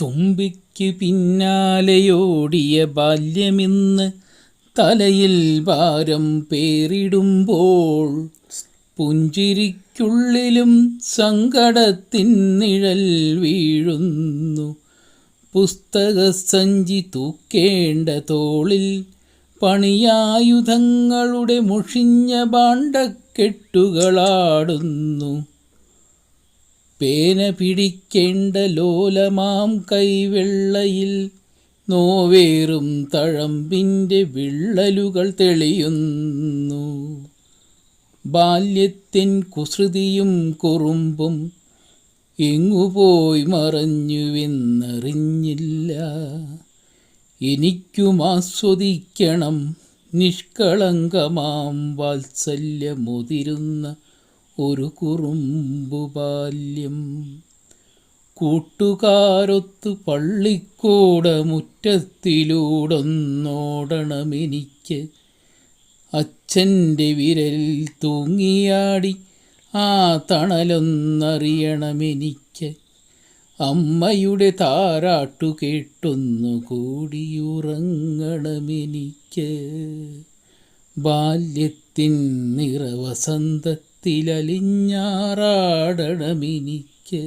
തുമ്പിക്ക് പിന്നാലെയോടിയ ബാല്യമിന്ന് തലയിൽ ഭാരം പേറിടുമ്പോൾ പുഞ്ചിരിക്കുള്ളിലും സങ്കടത്തിൻ നിഴൽ വീഴുന്നു. പുസ്തകസഞ്ചി തൂക്കേണ്ട തോളിൽ പണിയായുധങ്ങളുടെ മുഷിഞ്ഞ ഭാണ്ഡക്കെട്ടുകളാടുന്നു. പേന പിടിക്കേണ്ട ലോലമാം കൈവെള്ളയിൽ നോവേറും തഴമ്പിന്റെ വിള്ളലുകൾ തെളിയുന്നു. ബാല്യത്തിൻ കുസൃതിയും കുറുമ്പും എങ്ങുപോയി മറഞ്ഞുവെന്നറിഞ്ഞില്ല. എനിക്കും ആസ്വദിക്കണം നിഷ്കളങ്കമാം വാത്സല്യമുതിരുന്ന ഒരു കുറുമ്പു ബാല്യം. കൂട്ടുകാരൊത്ത് പള്ളിക്കൂട മുറ്റത്തിലൂടൊന്നോടണമെനിക്ക്. അച്ഛന്റെ വിരൽ തൂങ്ങിയാടി ആ തണലൊന്നറിയണമെനിക്ക്. അമ്മയുടെ താരാട്ടു കേട്ടൊന്നു കൂടിയുറങ്ങണമെനിക്ക്. ബാല്യത്തിൻ നിറവസന്തത്തിലലിഞ്ഞാറാടണമെനിക്ക്